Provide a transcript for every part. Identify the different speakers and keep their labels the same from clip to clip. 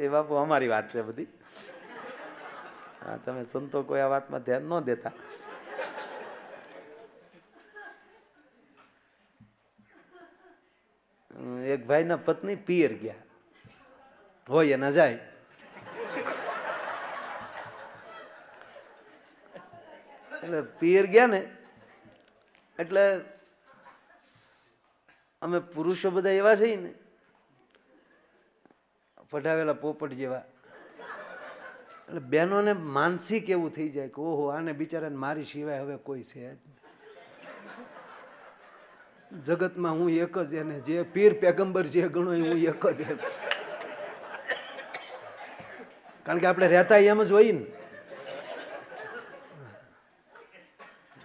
Speaker 1: એ બાપુ અમારી વાત છે બધી. હા, તમે સંતો કોઈ આ વાતમાં ધ્યાન ન દેતા. એક ભાઈના પત્ની પિયર ગયા. હોય એના જાય. એટલે પિયર ગયા ને, એટલે અમે પુરુષો બધા એવા છીએ ને પઢાવેલા પોપટ જેવા. એટલે બહેનોને માનસિક એવું થઈ જાય કે, ઓહો, આને બિચારાને મારી સિવાય હવે કોઈ છે જગતમાં હું એક જ એને જે પીર પેગંબર જે ગણો હું એક જ એમ. કારણ કે આપણે રહેતા એમ જ હોય ને.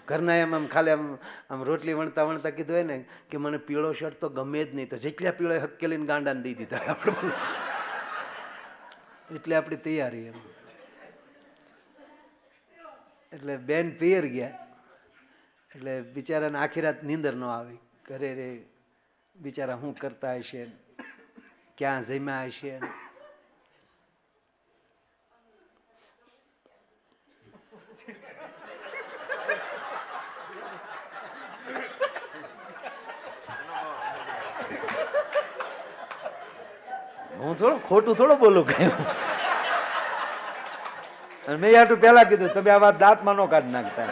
Speaker 1: ઘરના એમ આમ ખાલી આમ આમ રોટલી વણતા વણતા કીધું હોય ને કે, મને પીળો શર્ટ તો ગમે જ નહીં. તો જેટલા પીળો હક્કેલીને ગાંડાને દઈ દીધા. આપણે. એટલે આપણી તૈયારી એમ. એટલે બેન પિયર ગયા. એટલે બિચારાને આખી રાત નીંદર ન આવી. ઘરે રે બિચારા શું કરતા હશે? ક્યાં જમ્યા હશે? હું થોડું ખોટું થોડું બોલું કઈ. અને મેં આટલું પહેલા કીધું, તમે આ વાત દાંતમાં નો કાઢી નાખતા.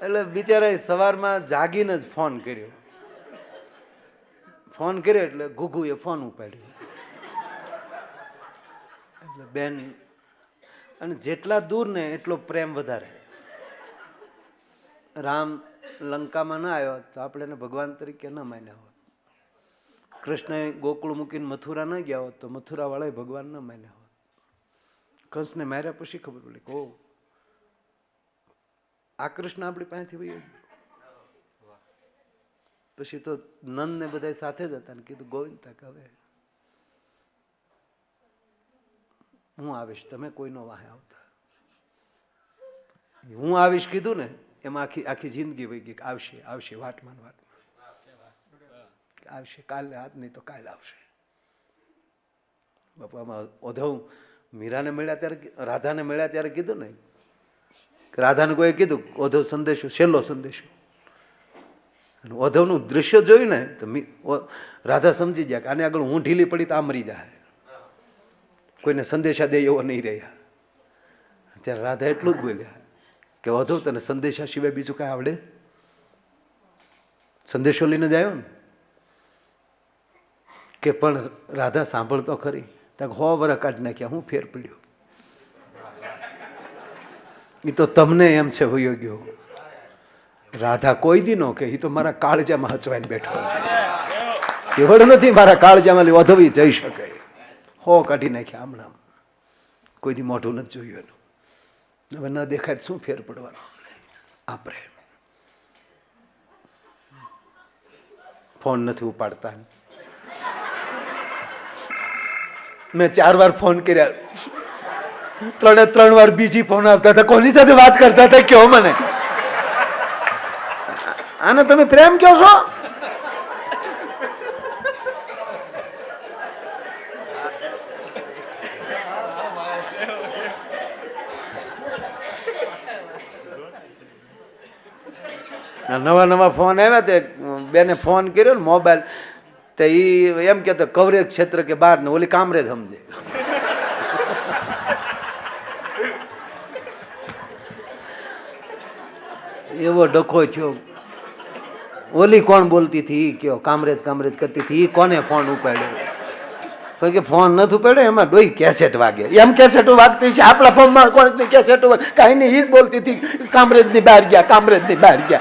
Speaker 1: એટલે બિચારાએ સવારમાં જાગીને જ ફોન કર્યો. ફોન કર્યો એટલે ઘુઘુએ ફોન ઉપાડ્યો. એટલે બેન, અને જેટલા દૂર ને એટલો પ્રેમ વધારે. રામ લંકામાં ના આવ્યો, તો આપણે એને ભગવાન તરીકે ન માન્યા હોત કૃષ્ણએ ગોકુળ મૂકીને મથુરા ન ગયા હોત તો મથુરાવાળાએ ભગવાન ન માન્યા હોત. કંસને માર્યા પછી ખબર પડી કહો આ કૃષ્ણ આપણી પાસેથી ભાઈ પછી તો નંદ ને બધા સાથે જ હતા ને કીધું, ગોવિંદ તક હવે હું આવીશ, તમે કોઈનો વાહે આવતા. હું આવીશ કીધું ને, એમાં આખી આખી જિંદગી વહી ગઈ આવશે આવશે વાટમાન વાટમાં આવશે, કાલે આજ નહીં તો કાલે આવશે. બાપામાં ઓધવ મીરાને મળ્યા ત્યારે રાધાને મળ્યા ત્યારે કીધું ને રાધાને કોઈ કીધું, ઓધવ સંદેશો, છેલ્લો સંદેશો. અને ઓધવનું દૃશ્ય જોયું ને, તો રાધા સમજી ગયા કે આને આગળ હું ઢીલી પડી તો આ મરી જાય. કોઈને સંદેશા દે એવો નહીં રહ્યા. ત્યારે રાધા એટલું જ બોલ્યા કે, ઓધવ, તને સંદેશા સિવાય બીજું કાંઈ આવડે? સંદેશો લઈને જ આવ્યો ને? કે પણ રાધા સાંભળતો ખરી. તક હો વર કાઢી નાખ્યા, હું ફેર પડ્યો. એ તો તમને એમ છે વયો ગયો. રાધા કોઈ દી નો કે એ તો મારા કાળજામાં હચવાઈને બેઠો છે. એવડ નથી મારા કાળજામાં વધવી જઈ શકે. હો કાઢી નાખ્યા હમણાં. કોઈ દી મોઢું નથી જોયું એનું. હવે ન દેખાય શું ફેર પડવાનો આ પ્રેમ. ફોન નથી ઉપાડતા મેં ચાર વાર ફોન કર્યા. ત્રણે ત્રણ વાર બીજી ફોન આવતા હતા. કોની સાથે વાત કરતા હતા કયો મને? આને તમે પ્રેમ કહો છો? નવા નવા ફોન આવ્યા તે. બેને ફોન કર્યો ને મોબાઈલ તો એ એમ કહેતો, કવરેજ ક્ષેત્ર કે બહાર ને ઓલી કામરેજ સમજે. એવો ડખો થયો. ઓલી કોણ બોલતી હતી? કયો, કામરેજ કામરેજ કરતી હતી. કોને ફોન ઉપાડ્યો? કે ફોન નથી ઉપાડ્યો, એમાં ડોઈ કેસેટ વાગે. એમ કેસેટો વાગતી છે, આપણા ફોનમાં કોણ કેસેટો કાંઈ નહીં એ જ બોલતી હતી, કામરેજની બહાર ગયા, કામરેજની બહાર ગયા.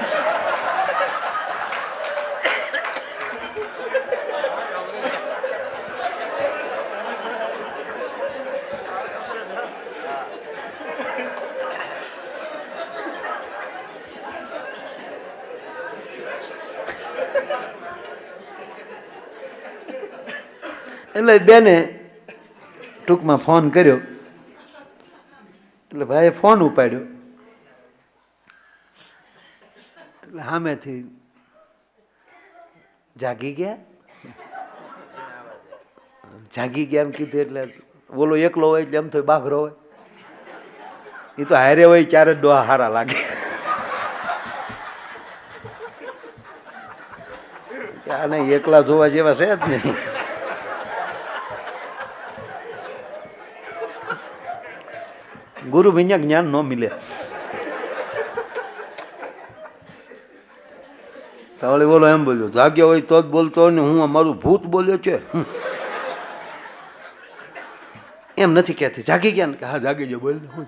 Speaker 1: એટલે બેને ટૂંકમાં ફોન કર્યો. એટલે ભાઈએ ફોન ઉપાડ્યો. એટલે સામેથી જાગી ગયા. જાગી ગયા એમ કીધું એટલે બોલો એકલો હોય એટલે એમ તો બાઘરો હોય. એ તો હારે હોય ત્યારે જ ડોહા હારા લાગે. આને એકલા જોવા જેવા છે જ નહીં. ગુરુ વિના જ્ઞાન ન મિલે. તાવળે બોલો એમ બોલ્યો. જાગ્યો હોય તો જ બોલતો હોય ને હું અમારું ભૂત બોલ્યો છે. એમ નથી કહેતી. જાગી ગયા ને કે હા, જાગી ગયો. બોલ હું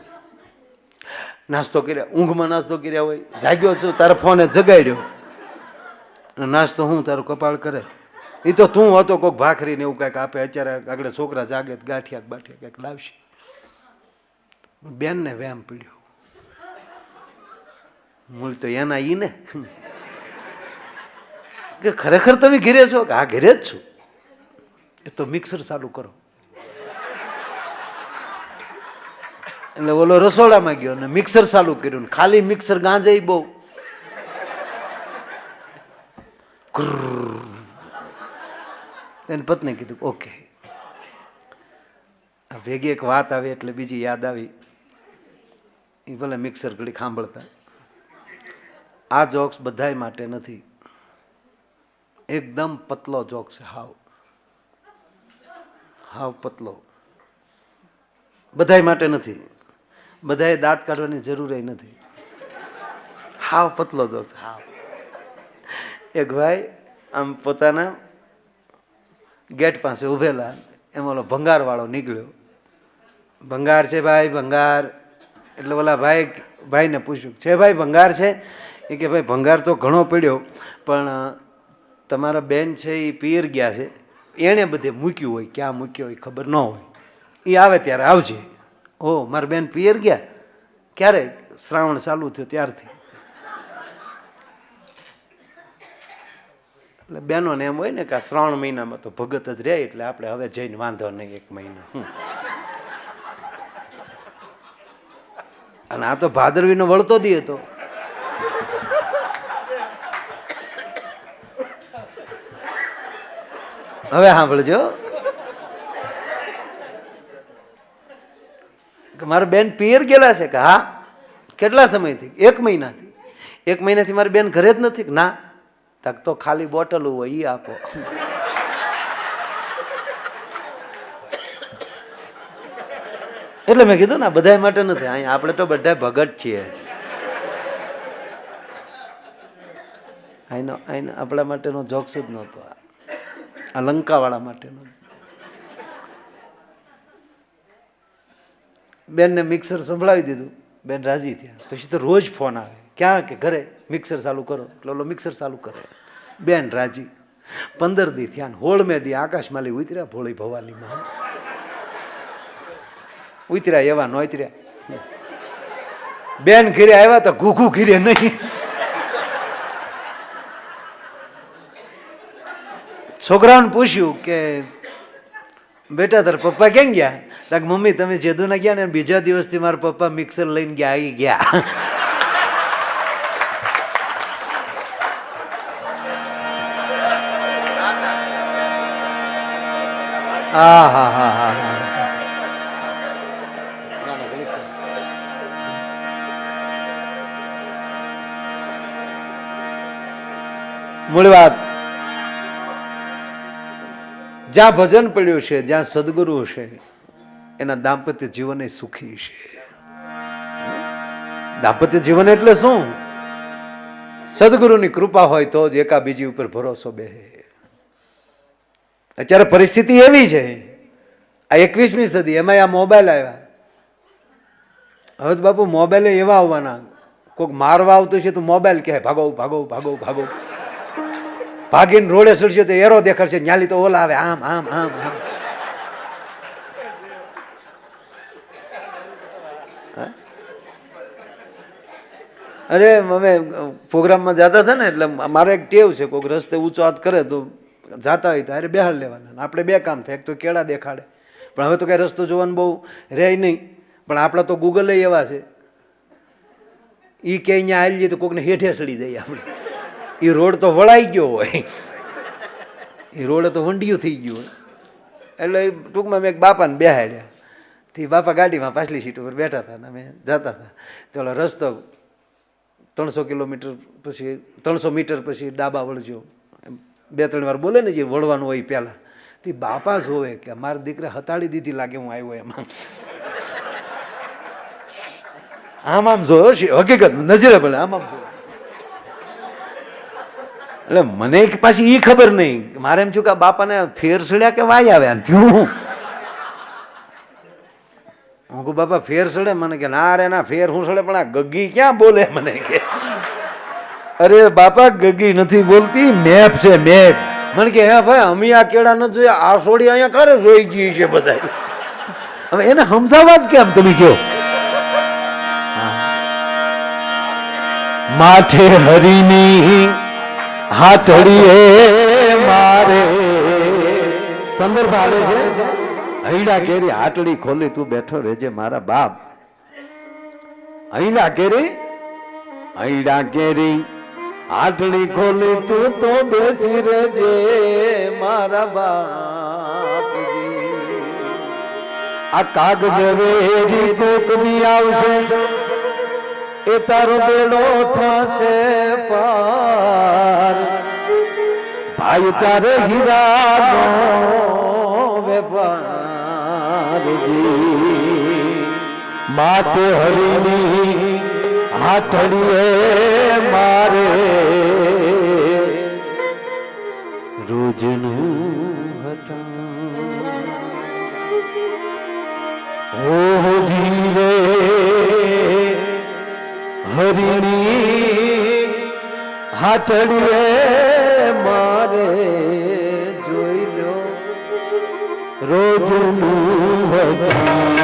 Speaker 1: નાસ્તો કર્યા. ઊંઘમાં નાસ્તો કર્યા હોય. જાગ્યો છું, તારો ફોને જગાડ્યો. નાસ્તો હું તારો કપાળ કરે. એ તો તું હતો કોઈક ભાખરી ને એવું કાંઈક આપે. અત્યારે આગળ છોકરા જાગે ગાંઠિયા બાઠિયા કંઈક લાવશે. બેનને વેમ પીડ્યો. મૂળ તો એના ઈ ને કે ખરેખર તમે ઘેરે છો? કે હા ઘેરે જ છું. એ તો મિક્સર ચાલુ કરો. એટલે ઓલો રસોડામાં ગયો ને મિક્સર ચાલુ કર્યું ને ખાલી મિક્સર ગાંજે બહુ. એને પત્ની કીધું, ઓકે. ભેગી એક વાત આવી એટલે બીજી યાદ આવી. એ ભલે મિક્સર ઘડી સાંભળતા આ જોક્સ બધાય માટે નથી. એકદમ પતલો જોક છે, હાવ. હાવ પતલો. બધાય માટે નથી. બધાએ દાંત કાઢવાની જરૂર નથી. હાવ પતલો જોક હાવ. એક ભાઈ આમ પોતાના ગેટ પાસે ઊભેલા, એમ ઓલો ભંગારવાળો નીકળ્યો. ભંગાર છે ભાઈ, ભંગાર. એટલે ઓલા ભાઈ, ભાઈને પૂછ્યું, છે ભાઈ, ભંગાર છે? એ કે, ભાઈ, ભંગાર તો ઘણો પડ્યો, પણ તમારા બેન છે એ પિયર ગયા છે. એણે બધે મૂક્યું હોય, ક્યાં મૂક્યું હોય ખબર ન હોય. એ આવે ત્યારે આવજે. ઓ, મારા બેન પિયર ગયા? ક્યારે? શ્રાવણ ચાલુ થયો ત્યારથી. એટલે બહેનોને એમ હોય ને કે આ શ્રાવણ મહિનામાં તો ભગત જ રહે, એટલે આપણે હવે જઈને વાંધો નહીં એક મહિનો. અને આ તો ભાદરવીનો વળતો દી હતો. હવે સાંભળજો. મારા બેન પિયર ગયેલા છે કે હા? કેટલા સમયથી? એક મહિનાથી. એક મહિનાથી મારી બેન ઘરે જ નથી? ના. તક તો ખાલી બોટલ હોય એ આપો. એટલે મેં કીધું ને બધા માટે નથી અહીંયા આપણે તો બધા ભગત છીએ. આઈનો આઈનો, આપણા માટેનો જોક્સ જ નહોતો. આ લંકાવાળા માટેનો. બેનને મિક્સર સંભળાવી દીધું. બેન રાજી થયા. પછી તો રોજ ફોન આવે. ક્યાં કે ઘરે મિક્સર ચાલુ કરો. એટલે ઓલો મિક્સર ચાલુ કરે. બેન રાજી. પંદર દી થયા હોળ મેં દી આકાશમાલી ઉતર્યા ભોળી ભવાનીમાં ઉતર્યા, એવા નોતર્યા બેન ઘીરે આવ્યા તો ઘૂઘું ઘીરે નહીં. છોકરાઓને પૂછ્યું કે, બેટા, તાર પપ્પા ક્યાં ગયા? તાક મમ્મી, તમે જેદુના ગયા ને બીજા દિવસથી મારા પપ્પા મિક્સર લઈને ગયા આવી ગયા. આ હા હા હા. મૂળ વાત. જ્યાં ભજન પડ્યું છે, જ્યાં સદગુરુ છે, એના દાંપત્ય જીવન સુખી છે. દાંપત્ય જીવન એટલે શું? સદગુરુની કૃપા હોય તો જ એકા બીજી ઉપર ભરોસો બે અત્યારે પરિસ્થિતિ એવી છે. આ એકવીસમી સદી એમાં આ મોબાઈલ આવ્યા. હવે તો બાપુ મોબાઈલ એવા આવવાના. કોઈક મારવા આવતું છે તો મોબાઈલ કહે ભાગો ભાગો ભાગો ભાગો. ભાગીને રોડે સડશે તો એરો દેખાડશે, ન્યાલી તો ઓલા આવે, આમ આમ આમ આમ? અરે, અમે પ્રોગ્રામમાં જતા હતા ને, એટલે મારો એક ટેવ છે, કોઈક રસ્તે ઊંચો હાથ કરે તો જાતા હોય તો અરે બેહાડ લેવાના આપણે બે કામ થાય, એક તો કેળા દેખાડે. પણ હવે તો કાંઈ રસ્તો જોવાનું બહુ રહે નહીં, પણ આપણા તો ગૂગલે એવા છે. એ કે અહીંયા આવી જઈએ તો કોઈકને હેઠે સડી જાય આપણે. એ રોડ તો વળાઈ ગયો હોય. એ રોડ તો વંડિયું થઈ ગયું હોય. એટલે ટૂંકમાં મેં એક બાપાને બેહાડ્યા. તે બાપા ગાડીમાં પાછલી સીટ ઉપર બેઠા હતા ને અમે જતા હતા. તો રસ્તો ત્રણસો કિલોમીટર પછી ત્રણસો મીટર પછી ડાબા વળજો. બે, ત્રણ વાર બોલે ને જે વળવાનું હોય પહેલાં. તે બાપા જોવે કે મારા દીકરા હતાડી દીધી લાગે હું આવ્યો એમાં. આમ આમ જોયો હકીકત નજરે પડે, આમ આમ જોયો. એટલે મને પાછી એ ખબર નહીં મારે એમ થયું કે બાપાને ફેર સડ્યા કે વાય આવ્યા થયું. હું કહું, બાપા, ફેર સડે? મને કે, ના રે, ના, ફેર હું સડે, પણ આ ગગી ક્યાં બોલે? મને કે. અરે, બાપા, ગગી નથી બોલતી, મેપ છે, મેપ. મને કે, હે, ભાઈ, અમે આ કેળા ન જોયા, આ સોડી અહીંયા કરે જોઈ ગઈ છે બધા હવે એને સમજાવવા જ કેમ, તમે કહો?
Speaker 2: માથે હરીની હાથડીએ મારે.
Speaker 1: સંદર્ભ આવે છે? હૈડા કેરી હાટડી ખોલી તું બેઠો રેજે મારા બાપ. હૈડા કેરી? હૈડા કેરી હાટડી ખોલી તું તો બેસી રહેજે મારા બાપજી.
Speaker 2: આ કાગજ વેરી કોક દી આવશે.
Speaker 1: એ તારો બેડો થશે પાર.
Speaker 2: ભાઈ તારે હીરાનો
Speaker 1: વેપારજી
Speaker 2: માતે હરીની હાથડીએ મારે.
Speaker 1: રોજનું હટા
Speaker 2: ઓ જીવે હરીની હાથડીએ મારે
Speaker 1: જોઈ લો.
Speaker 2: રોજનું હતા